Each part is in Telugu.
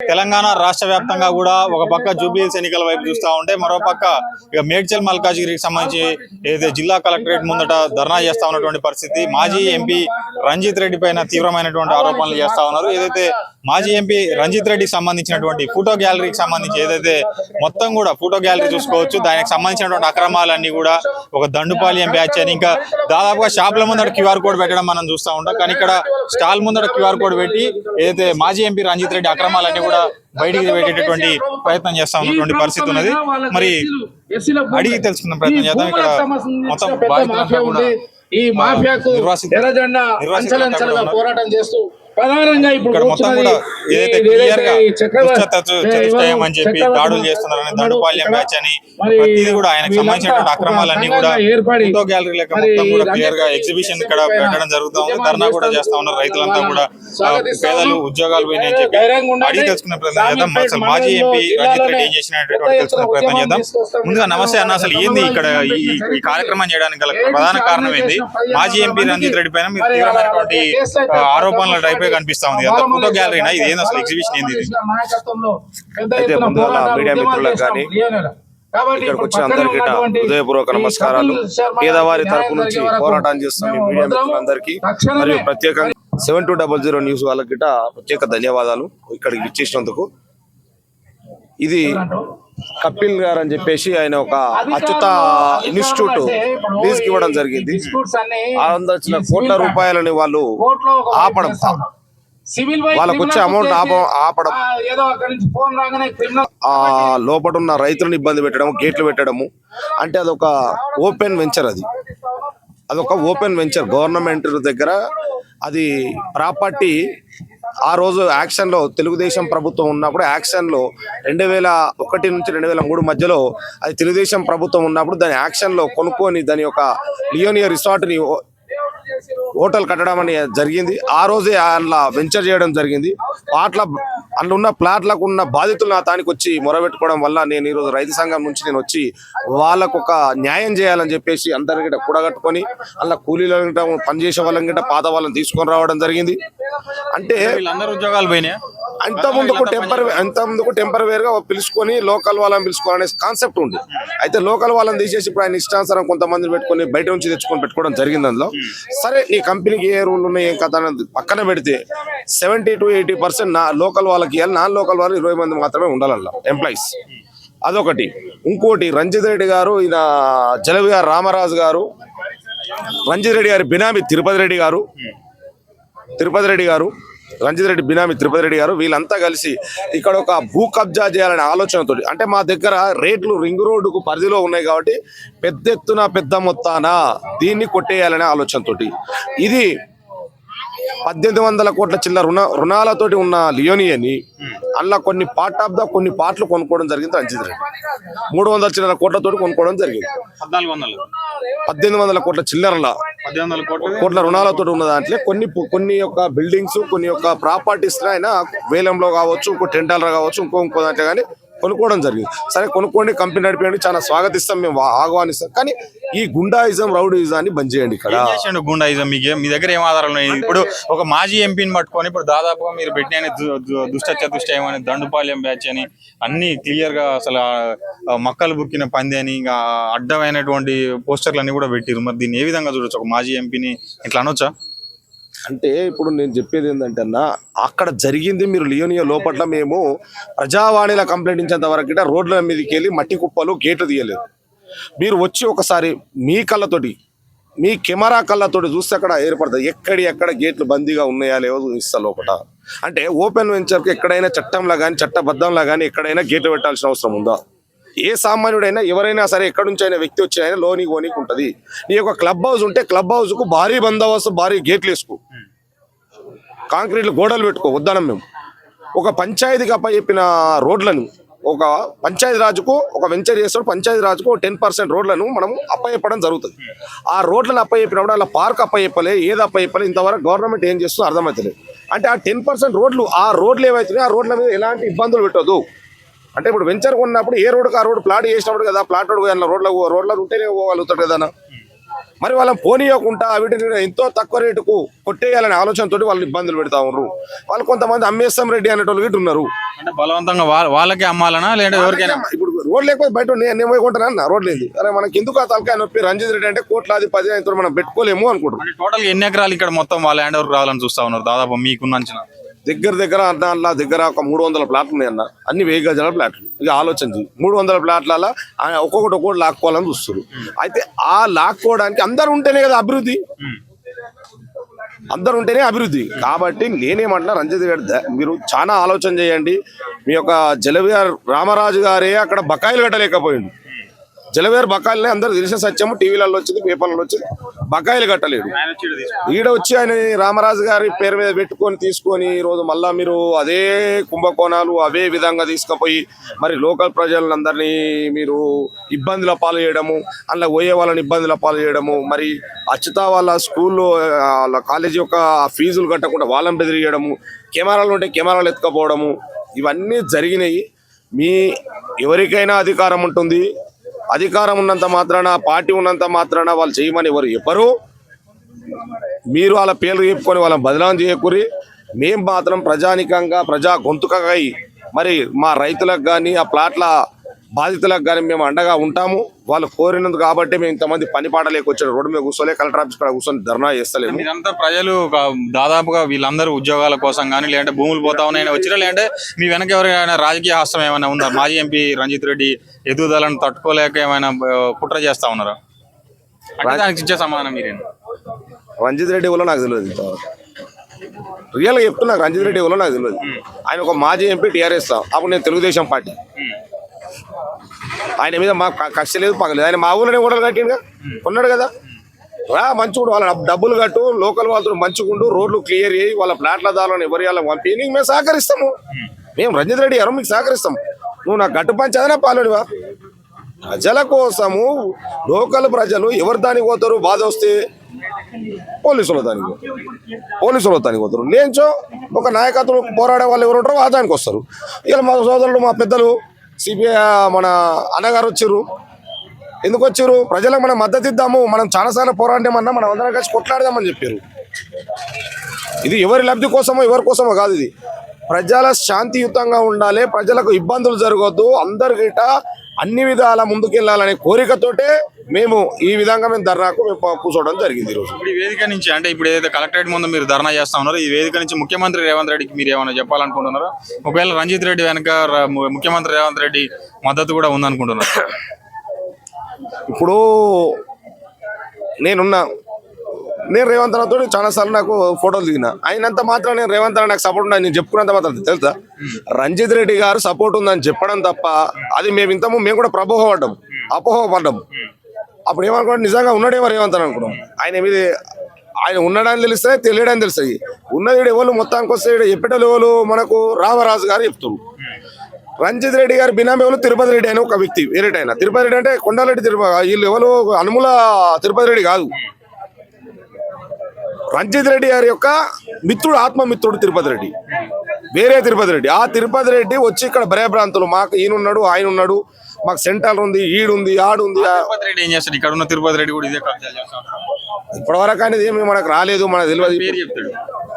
తెలంగాణ రాష్ట్ర వ్యాప్తంగా కూడా ఒక పక్క జూబ్లీహిల్స్ ఎన్నికల వైపు చూస్తా ఉంటే మరో పక్క ఇక మేడ్చల్ మల్కాజ్గిరికి సంబంధించి ఏదైతే జిల్లా కలెక్టరేట్ ముందట ధర్నా చేస్తా ఉన్నటువంటి పరిస్థితి మాజీ ఎంపీ రంజిత్ రెడ్డి పైన తీవ్రమైనటువంటి ఆరోపణలు చేస్తా ఉన్నారు. ఏదైతే మాజీ ఎంపీ రంజిత్ రెడ్డికి సంబంధించినటువంటి ఫోటో గ్యాలరీకి సంబంధించి ఏదైతే మొత్తం కూడా ఫోటో గ్యాలరీ చూసుకోవచ్చు దానికి సంబంధించినటువంటి అక్రమాలన్నీ కూడా ఒక దండుపాలెం బ్యాచ్ అని ఇంకా దాదాపుగా షాపుల ముందర క్యూఆర్ కోడ్ పెట్టడం మనం చూస్తా ఉంటాం. కానీ ఇక్కడ స్టాల్ ముందర క్యూఆర్ కోడ్ పెట్టి ఏదైతే మాజీ ఎంపీ రంజిత్ రెడ్డి అక్రమాలన్నీ కూడా బయటికి పెట్టేటటువంటి ప్రయత్నం చేస్తా ఉన్నటువంటి పరిస్థితి ఉన్నది. మరి అడిగి తెలుసుకున్న ప్రయత్నం చేద్దాం. ఇక్కడ మొత్తం బాధితులంతా కూడా ఈ మాఫియాకు నిర్వాసిత- ఎర్రజెండా నిర్వాసితులంతా అంచలంచలుగా కూడా పోరాటం చేస్తూ ప్రధానంగా ఇప్పుడు ఇక్కడ మొత్తం కూడా ఏదైతే క్లియర్గా చతుష్టయం అని చెప్పి దాడులు చేస్తున్నారని. దండుపాల్యం బ్యాచ్ అని ప్రతిదీ కూడా ఆయనకు సంబంధించినటువంటి అక్రమాలన్నీ కూడా ఫోటో గ్యాలరీ లెక్క మొత్తం కూడా క్లియర్గా ఎగ్జిబిషన్ ఇక్కడ పెట్టడం జరుగుతా ఉంది. ధర్నా కూడా చేస్తూ ఉన్నారు. రైతులంతా కూడా పేదలు. ఉద్యోగాలు పోయినాయని చెప్పి. అడిగి తెలుసుకునే ప్రయత్నం చేద్దాం. అసలు మాజీ ఎంపీ రంజిత్ రెడ్డి ఏం చేసినటువంటి తెలుసుకునే ప్రయత్నం చేద్దాం. ముందుగా నమస్తే అన్న అసలు ఏంది ఇక్కడ ఈ కార్యక్రమం చేయడానికి గల ప్రధాన కారణం ఏంది? మాజీ ఎంపీ రంజిత్ రెడ్డి పైన మీరు తీవ్రమైనటువంటి ఆరోపణల టైపే కనిపిస్తా ఉంది. అంత ఫోటో గ్యాలరీనా? ఇది ఏంది అసలు ఎగ్జిబిషన్ ఏంది ఇది? అయితే ముందుగా మీడియా మిత్రులకు కానీ ఇక్కడికి వచ్చిన అందరికీ హృదయపూర్వక నమస్కారాలు. పేదవారి తరపు నుంచి పోరాటం చేస్తున్న మీడియా మిత్రులందరికీ మరియు ప్రత్యేకంగా seven two double zero news వాళ్ళకి ప్రత్యేక ధన్యవాదాలు ఇక్కడికి ఇచ్చేసినందుకు ఇది కపిల్ గారు అని చెప్పేసి ఆయన ఒక అచ్యుత ఇన్స్టిట్యూట్ లీజ్ ఇవ్వడం జరిగింది. ఆ కోట్ల రూపాయలని వాళ్ళు ఆపడం వాళ్ళకు వచ్చే అమౌంట్ ఆప ఆపడం. ఆ లోపల ఉన్న రైతులను ఇబ్బంది పెట్టడం గేట్లు పెట్టడము అంటే అదొక ఓపెన్ వెంచర్ అది. అదొక ఓపెన్ వెంచర్ గవర్నమెంట్ దగ్గర అది ప్రాపర్టీ ఆ రోజు యాక్షన్లో తెలుగుదేశం ప్రభుత్వం ఉన్నప్పుడు యాక్షన్లో రెండు వేల ఒకటి నుంచి రెండు వేల మూడు మధ్యలో అది తెలుగుదేశం ప్రభుత్వం ఉన్నప్పుడు దాని యాక్షన్లో కొనుక్కొని దాని యొక్క లియోనియర్ రిసార్ట్ని హోటల్ కట్టడం అని జరిగింది. ఆ రోజే అలా వెంచర్ చేయడం జరిగింది. ప్లాట్ల అందులో ఉన్న ప్లాట్లకు ఉన్న బాధితులు నా తానికి వచ్చి మొరబెట్టుకోవడం వల్ల నేను ఈరోజు రైతు సంఘం నుంచి నేను వచ్చి వాళ్ళకు ఒక న్యాయం చేయాలని చెప్పేసి అందరి గిట్ట కూడగట్టుకొని అలా కూలీల పనిచేసే వాళ్ళని గిట్ట పాత వాళ్ళని తీసుకొని రావడం జరిగింది. అంటే వీళ్ళందరూ ఉద్యోగాలు పోయినాయి? అంత ముందుకు టెంపర్ అంత ముందుకు టెంపరవేర్గా పిలుచుకొని లోకల్ వాళ్ళని పిలుచుకోవాలనే కాన్సెప్ట్ ఉంది. అయితే లోకల్ వాళ్ళని తీసేసి ఇప్పుడు ఆయన ఇష్టానుసారం కొంతమంది పెట్టుకొని బయట నుంచి తెచ్చుకొని పెట్టుకోవడం జరిగింది అందులో. సరే నీ కంపెనీకి ఏ రూల్ ఉన్నాయి ఏం కథ అనేది పక్కన పెడితే సెవెంటీ టు ఎయిటీ పర్సెంట్ నా లోకల్ వాళ్ళకి ఇవ్వాలి నాన్ లోకల్ వాళ్ళు ఇరవై మంది మాత్రమే ఉండాలన్న ఎంప్లాయీస్ అదొకటి. ఇంకోటి రంజిత్ రెడ్డి గారు ఈయన జలవి గారు రామరాజు గారు రంజిత్ రెడ్డి గారి బినామీ తిరుపతి రెడ్డి గారు తిరుపతి రెడ్డి గారు రంజిత్ రెడ్డి బినామి తిరుపతి రెడ్డి గారు వీళ్ళంతా కలిసి ఇక్కడ ఒక భూ కబ్జా చేయాలనే ఆలోచనతో అంటే మా దగ్గర రేట్లు రింగ్ రోడ్డుకు పరిధిలో ఉన్నాయి కాబట్టి పెద్ద ఎత్తున పెద్ద మొత్తాన దీన్ని కొట్టేయాలనే ఆలోచనతోటి. ఇది పద్దెనిమిది వందల కోట్ల చిల్లర రుణ రుణాలతోటి ఉన్న లియోనియని అందులో కొన్ని పార్ట్ ఆఫ్ ద కొన్ని పార్ట్లు కొనుక్కోవడం జరిగింది రంజిత్ రెడ్డి. మూడు వందల చిల్లర కోట్లతోటి కొనుక్కోవడం జరిగింది. పద్నాలుగు వందలు. పద్దెనిమిది వందల కోట్ల చిల్లరల కోట్లు రుణాలతో ఉన్న దాంట్లో కొన్ని కొన్ని యొక్క బిల్డింగ్స్ కొన్ని యొక్క ప్రాపర్టీస్ ఆయన వేలంలో కావచ్చు ఇంకో టెంటాలర్ కావచ్చు ఇంకో ఇంకో దాంట్లో కానీ కొనుక్కోవడం జరిగింది. సరే కొనుక్కోండి కంపెనీ నడిపేయండి చాలా స్వాగతిస్తాం మేము ఆహ్వానిస్తాం. కానీ ఈ గుండాయిజం రౌడీయిజాన్ని బంద్ చేయండి ఇక్కడ. గుండాయిజం? మీకు మీ దగ్గర ఏం ఆధారాలు ఇప్పుడు ఒక మాజీ ఎంపీని పట్టుకొని ఇప్పుడు దాదాపుగా మీరు పెట్టిన దుష్ట చతుష్టయం అని దండుపాలెం బ్యాచ్ అని అన్ని క్లియర్గా అసలు మక్కలు బుక్కిన పంది అని ఇంకా అడ్డమైనటువంటి పోస్టర్లు అన్ని కూడా పెట్టిరు మరి దీన్ని ఏ విధంగా చూడొచ్చు? ఒక మాజీ ఎంపీని ఇట్లా అనొచ్చా? అంటే ఇప్పుడు నేను చెప్పేది ఏంటంటే అన్న అక్కడ జరిగింది మీరు లియోనియా లోపల మేము ప్రజావాణిలో కంప్లైంట్ ఇచ్చేంత వరకు రోడ్ల మీదకి వెళ్ళి మట్టి కుప్పలు గేట్లు తీయలేదు. మీరు వచ్చి ఒకసారి మీ కళ్ళతోటి మీ కెమెరా కళ్ళతోటి చూస్తే అక్కడ ఏర్పడుతుంది ఎక్కడి ఎక్కడ గేట్లు బందీగా ఉన్నాయా లేవో చూపిస్తా లోపల. అంటే ఓపెన్ వెంచర్కి ఎక్కడైనా చట్టంలా కానీ చట్టబద్ధంలా కానీ ఎక్కడైనా గేట్లు పెట్టాల్సిన అవసరం ఉందా? ఏ సామాన్యుడైనా ఎవరైనా సరే ఎక్కడి నుంచి అయినా వ్యక్తి వచ్చి అయినా లోని కోనికి ఉంటుంది. నీ యొక్క క్లబ్ హౌస్ ఉంటే క్లబ్ హౌస్కు భారీ బందోబస్తు భారీ గేట్లు వేసుకో. కాంక్రీట్లు గోడలు పెట్టుకో వద్దనం మేము. ఒక పంచాయతీకి అప్ప చెప్పిన రోడ్లను ఒక పంచాయతీ రాజుకు ఒక వెంచర్ చేస్తాడు పంచాయతీ రాజుకు టెన్ పర్సెంట్ రోడ్లను మనం అప్పయ్యప్పడం జరుగుతుంది. ఆ రోడ్లను అప్పచెప్పినప్పుడు అలా పార్క్ అప్పయ్యప్పలే ఏది అప్పయ్యప్పలే ఇంతవరకు గవర్నమెంట్ ఏం చేస్తుందో అర్థమవుతలేదు అంటే ఆ టెన్ పర్సెంట్ రోడ్లు ఆ రోడ్లు ఏవైతున్నాయో ఆ రోడ్ల మీద ఎలాంటి ఇబ్బందులు పెట్టదు అంటే ఇప్పుడు వెంచర్ కొన్నప్పుడు ఏ రోడ్డుకి ఆ రోడ్డు ప్లాట్ చేసినప్పుడు కదా ప్లాట్ రోడ్ రోడ్ల రోడ్ల ఉంటేనే పోగలుగుతాడు కదా మరి వాళ్ళని పోనీయకుండా వీటిని ఎంతో తక్కువ రేటుకు కొట్టేయాలనే ఆలోచనతోటి వాళ్ళు ఇబ్బందులు పెడతా ఉన్నారు. వాళ్ళు కొంతమంది అమ్మేస్తాం రెడ్డి అనేటోళ్ళు గిట్ట ఉన్నారు. అంటే బలవంతంగా వాళ్ళకే అమ్మాలనా లేదంటే ఎవరికైనా? ఇప్పుడు రోడ్ లేకపోతే బయట నేను పోయి కొంటాను అన్న? రోడ్ లేదు. అరే మనకి ఎందుకు ఆ తలకాయ నొప్పి? రంజిత్ రెడ్డి అంటే కోట్లాది పది మనం పెట్టుకోలేము అనుకుంటారు అంటే టోటల్ ఎన్ని ఎకరాలు ఇక్కడ మొత్తం వాళ్ళ హ్యాండ్ ఓవర్ రావాలని చూస్తా ఉన్నారు? దాదాపు మీకున్న అంచనా దగ్గర దగ్గర అన్న అన్న దగ్గర ఒక మూడు వందల ప్లాట్లు ఉన్నాయి అన్న. అన్ని వెయ్యి గజాల ప్లాట్లు. ఇక ఆలోచన మూడు వందల ప్లాట్లలో ఒక్కొక్కటి ఒక్కొక్కటి లాక్కోవాలని చూస్తారు అయితే ఆ లాక్కోవడానికి అందరు ఉంటేనే కదా అభివృద్ధి. అందరు ఉంటేనే అభివృద్ధి. కాబట్టి నేనేమంటున్నా రంజిత్ గారి మీరు చాలా ఆలోచన చేయండి. మీ యొక్క జలవిఆర్ రామరాజు గారే అక్కడ బకాయిలు కట్టలేకపోయిండు. జలవేరు బకాయిలనే అందరూ తెలిసిన సత్యము. టీవీలలో వచ్చింది పేపర్లలో వచ్చింది. బకాయిలు కట్టలేడు వచ్చి ఈడ వచ్చి ఆయన రామరాజు గారి పేరు మీద పెట్టుకొని తీసుకొని ఈరోజు మళ్ళా మీరు అదే కుంభకోణాలు అవే విధంగా తీసుకుపోయి మరి లోకల్ ప్రజలందరినీ మీరు ఇబ్బందుల పాలు చేయడము అందులో పోయే వాళ్ళని ఇబ్బందుల పాలు చేయడము మరి అచ్యుత వాళ్ళ స్కూల్లో వాళ్ళ కాలేజీ యొక్క ఫీజులు కట్టకుండా వాళ్ళని బెదిరియడము కెమెరాలు ఉంటే కెమెరాలు ఎత్తుకపోవడము ఇవన్నీ జరిగినాయి. మీ ఎవరికైనా అధికారం ఉంటుంది. అధికారం ఉన్నంత మాత్రాన పార్టీ ఉన్నంత మాత్రాన వాళ్ళు చేయమని ఎవరు చెప్పరు. మీరు వాళ్ళ పేర్లు చెప్పుకొని వాళ్ళని బదనాం చేయకూరి మేము మాత్రం ప్రజానికంగా ప్రజా గొంతుకగా అయి మరి మా రైతులకు కానీ ఆ ప్లాట్ల బాధితులకు కానీ మేము అండగా ఉంటాము. వాళ్ళు కోరినందుకు కాబట్టి మేము ఇంతమంది పని పాట రోడ్డు మీద కూర్చోలే కలెక్టర్ ఆఫీస్ కాడ కూర్చొని ధర్నా చేస్తలేము. మీరంతా ప్రజలు దాదాపుగా వీళ్ళందరూ ఉద్యోగాల కోసం కానీ లేదంటే భూములు పోతా ఉన్నాయని వచ్చినా లేదంటే మీ వెనక ఎవరైనా రాజకీయ హస్తం ఏమైనా ఉందా? మాజీ ఎంపీ రంజిత్ రెడ్డి ఎదుగుదలను తట్టుకోలేక ఏమైనా కుట్ర చేస్తా ఉన్నారా? దానికి ఇచ్చే సమాధానం మీరేనా రంజిత్ రెడ్డి ఎవరో నాకు తెలియదు రియల్గా చెప్తున్నా రంజిత్ రెడ్డి ఎవరో నాకు తెలియదు. ఆయన ఒక మాజీ ఎంపీ టీఆర్ఎస్ అప్పుడు నేను తెలుగుదేశం పార్టీ. ఆయన మీద మా క- కక్ష లేదు పగలేదు ఆయన మా ఊళ్ళోనే కూడా కట్టిండుగా ఉన్నాడు కదా. రా మంచిగుండు వాళ్ళ డబ్బులు కట్టు లోకల్ వాళ్ళతో మంచిగుండు రోడ్లు క్లియర్ చేయి. వాళ్ళ ప్లాట్ల దారులను ఎవరి వాళ్ళ పంపి నీకు మేము సహకరిస్తాము. మేము రంజిత్ రెడ్డి ఎవరు మీకు సహకరిస్తాం. నువ్వు నాకు గట్టు పంచదనే పాలోనివా? ప్రజల కోసము లోకల్ ప్రజలు ఎవరు దానికి పోతారు? బాధ వస్తే పోలీసులు దానికి పోలీసులు దానికి పోతారు. లేంచో ఒక నాయకత్వం పోరాడే వాళ్ళు ఎవరు ఉంటారో ఆ దానికి వస్తారు. ఇలా మా సోదరులు మా పెద్దలు సిపిఐ మన అన్నగారు వచ్చారు ఎందుకు వచ్చారు ప్రజలకు మనం మద్దతు ఇద్దాము మనం చాలాసార్లు పోరాడమన్నా మనం అందరం కలిసి కొట్లాడదామని చెప్పారు ఇది ఎవరి లబ్ధి కోసమో ఎవరి కోసమో కాదు ఇది. ప్రజల శాంతియుతంగా ఉండాలి ప్రజలకు ఇబ్బందులు జరగద్దు అందరికిట అన్ని విధాల ముందుకెళ్ళాలనే కోరికతోటే మేము ఈ విధంగా మేము ధర్నాకు మేము కూర్చోవడం జరిగింది ఈరోజు. ఇప్పుడు ఈ వేదిక నుంచి అంటే ఇప్పుడు ఏదైతే కలెక్టరేట్ ముందు మీరు ధర్నా చేస్తా ఉన్నారో ఈ వేదిక నుంచి ముఖ్యమంత్రి రేవంత్ రెడ్డికి మీరు ఏమైనా చెప్పాలనుకుంటున్నారా? ఒకవేళ రంజిత్ రెడ్డి వెనక ముఖ్యమంత్రి రేవంత్ రెడ్డి మద్దతు కూడా ఉందనుకుంటున్నారు? ఇప్పుడు నేనున్నా నేను రేవంత్ అన్నతో చాలా సార్లు నాకు ఫోటోలు దిగిన. అయినంత మాత్రం నేను రేవంత్ అన్న నాకు సపోర్ట్ ఉందని నేను చెప్పుకున్నంత మాత్రం తెలుసా? రంజిత్ రెడ్డి గారు సపోర్ట్ ఉందని చెప్పడం తప్ప అది మేము ఇంతము మేము కూడా ప్రభావపడ్డాం అపోహపడ్డాం. అప్పుడు ఏమనుకున్నాం నిజంగా ఉన్నాడేమో రేవంత్ అని అనుకున్నాం. ఆయన మీద ఆయన ఉన్నాడని తెలుస్తాయి తెలియడని తెలుస్తాయి ఉన్నది ఎవరు? మొత్తానికి వస్తే ఎప్పటి ఎవరు? మనకు రామరాజు గారు చెప్తున్నారు రంజిత్ రెడ్డి గారి బినామీ ఎవరు? తిరుపతి రెడ్డి అని ఒక వ్యక్తి వేరేటైన తిరుపతి రెడ్డి అంటే కొండారెడ్డి తిరుపతి వీళ్ళు ఎవరు? అనుముల తిరుపతి రెడ్డి కాదు. రంజిత్ రెడ్డి గారి యొక్క మిత్రుడు ఆత్మమిత్రుడు తిరుపతి రెడ్డి. వేరే తిరుపతి రెడ్డి. ఆ తిరుపతి రెడ్డి వచ్చి ఇక్కడ భయభ్రాంతులు మాకు ఈయనున్నాడు ఆయన ఉన్నాడు మాకు సెంటర్ ఉంది ఈడుంది ఆడుంది ఆ- తిరుపతి రెడ్డి ఏం చేస్తాడు? ఇక్కడ ఉన్న తిరుపతి రెడ్డి కూడా ఇదే కబ్జాలు ఇప్పటివరకు అనేది ఏమి మనకు రాలేదు మనకు తెలియదు. పేరు చెప్తాడు.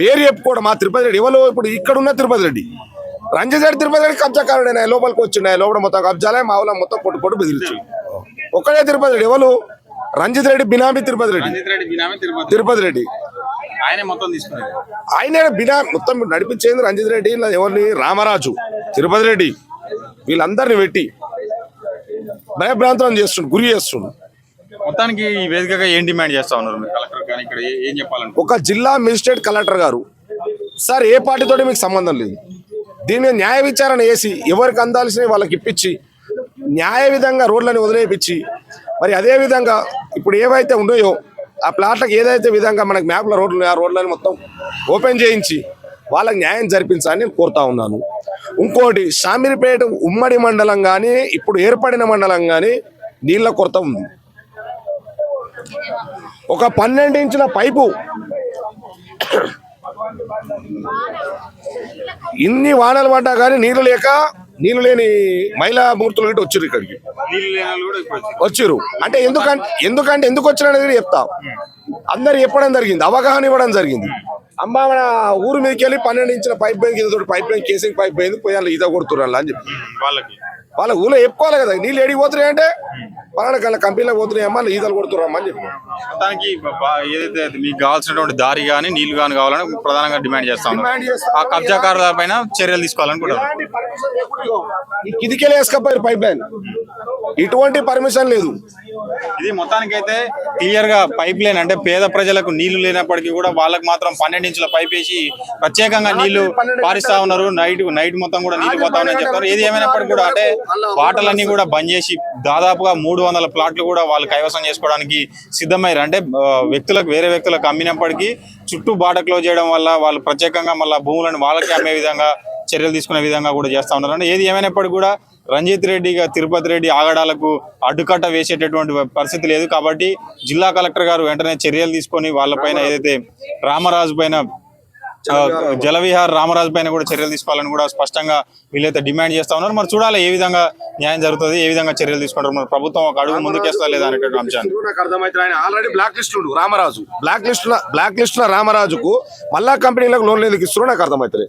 పేరు చెప్పుకోవడం మా తిరుపతి రెడ్డి. ఎవరు ఇప్పుడు ఇక్కడ ఉన్న తిరుపతి రెడ్డి? రంజిత్ రెడ్డి తిరుపతి రెడ్డి కబ్జాకారుడు ఆయన లోపలికి వచ్చిండు? లోపల మొత్తం కబ్జాలే మా ఊళ్ళో మొత్తం పొట్టు పొట్టు బెదిరించు ఒక్కడే తిరుపతి రెడ్డి. ఎవరు? రంజిత్ రెడ్డి బినామీ తిరుపతి రెడ్డి. తిరుపతి రెడ్డి. ఆయనే మొత్తం తీసుకున్నాడు. ఆయన బినా మొత్తం నడిపించేది రంజిత్ రెడ్డి ఎవరిని? రామరాజు తిరుపతి రెడ్డి. వీళ్ళందరిని పెట్టి భయభ్రాంతం చేస్తుండు గురి చేస్తుండు. మొత్తానికి ఈ వేదికగా ఏం డిమాండ్ చేస్తా ఉన్నారు మీరు కలెక్టర్ కానీ ఇక్కడ ఏ- ఏం చెప్పాలనుకుంటున్నారు ఒక జిల్లా మెజిస్ట్రేట్ కలెక్టర్ గారు సార్ ఏ పార్టీతోటి మీకు సంబంధం లేదు? దీని మీద న్యాయ విచారణ చేసి ఎవరికి అందాల్సినవి వాళ్ళకి ఇప్పించి న్యాయ విధంగా రోడ్లని వదిలేపించి మరి అదే విధంగా ఇప్పుడు ఏవైతే ఉన్నాయో ఆ ప్లాట్లకు ఏదైతే విధంగా మనకి మ్యాప్ల రోడ్లు ఉన్నాయో ఆ రోడ్లని మొత్తం ఓపెన్ చేయించి వాళ్ళకి న్యాయం జరిపించాలని కోరుతా ఉన్నాను. ఇంకోటి షామీర్పేట ఉమ్మడి మండలం కానీ ఇప్పుడు ఏర్పడిన మండలం కానీ నీళ్ళ కొరత ఉంది. ఒక పన్నెండు ఇంచుల పైపు ఇన్ని వానలు పడ్డా కానీ నీళ్ళు లేక నీళ్ళు లేని మహిళా మూర్తులు గిట్ట వచ్చారు ఇక్కడికి. వచ్చారు. అంటే ఎందుకంటే ఎందుకంటే ఎందుకు వచ్చిన అనేది చెప్తా. అందరు చెప్పడం జరిగింది అవగాహన ఇవ్వడం జరిగింది. అమ్మ మన ఊరు మీదకి వెళ్ళి పన్నెండు ఇంచుల పైప్ పోయింది కింద పైప్ పోయింది కేసింగ్ పైప్ పోయింది పోయి అందులో ఈత కొడుతున్నారు అని చెప్పి. వాళ్ళకి. వాళ్ళ ఊళ్ళో చెప్పుకోవాలి కదా నీళ్ళు ఏడికి పోతున్నాయి అంటే? పలానా కల్లా కంపెనీలో పోతున్నాయి అమ్మ ఈతలు కొడుతున్నారమ్మా చెప్పి. మొత్తానికి బా- ఏదైతే మీకు కావాల్సినటువంటి దారి కానీ నీళ్ళు కానీ కావాలని ప్రధానంగా డిమాండ్ చేస్తా ఆ కబ్జాకారుల పైన చర్యలు ఈ కిదికెళ్ళి వేసుకపోయారు పైప్ లైన్. ఇటువంటి పర్మిషన్ లేదు. ఇది మొత్తానికైతే క్లియర్గా పైప్ లైన్ అంటే పేద ప్రజలకు నీళ్ళు లేనప్పటికీ కూడా వాళ్ళకి మాత్రం పన్నెండు ఇంచుల పైప్ వేసి ప్రత్యేకంగా నీళ్ళు పారిస్తా ఉన్నారు. నైట్ నైట్ మొత్తం కూడా నీళ్ళు పోతా ఉన్నాయని చెప్తారు ఏది ఏమైనప్పటికీ కూడా అంటే వాటలన్నీ కూడా బంద్ చేసి దాదాపుగా మూడు వందల ప్లాట్లు కూడా వాళ్ళు కైవసం చేసుకోవడానికి సిద్ధమయ్యారు. అంటే వ్యక్తులకు వేరే వ్యక్తులకు అమ్మినప్పటికీ చుట్టూ బాట క్లోజ్ చేయడం వల్ల వాళ్ళు ప్రత్యేకంగా మళ్ళీ భూములను వాళ్ళకి అమ్మే విధంగా చర్యలు తీసుకునే విధంగా కూడా చేస్తా ఉన్నారు. అంటే ఏది ఏమైనప్పటికీ కూడా రంజిత్ రెడ్డి తిరుపతి రెడ్డి ఆగడాలకు అడ్డుకట్ట వేసేటటువంటి పరిస్థితి లేదు. కాబట్టి జిల్లా కలెక్టర్ గారు వెంటనే చర్యలు తీసుకొని వాళ్ళపైన ఏదైతే రామరాజు పైన జలవిహార్ రామరాజు పైన కూడా చర్యలు తీసుకోవాలని కూడా స్పష్టంగా వీళ్ళైతే డిమాండ్ చేస్తా ఉన్నారు. మరి చూడాలి ఏ విధంగా న్యాయం జరుగుతుంది ఏ విధంగా చర్యలు తీసుకుంటారు. మరి ప్రభుత్వం ఒక అడుగు ముందుకేస్తా లేదా అనేటువంటి అంశాన్ని. నాకు అర్థమైతే ఆయన already black list Ramaraju. Black list black list రామరాజుకు మళ్ళా కంపెనీలకు లోన్లు ఎందుకు ఇస్తున్నారు నాకు అర్థమవుతుంది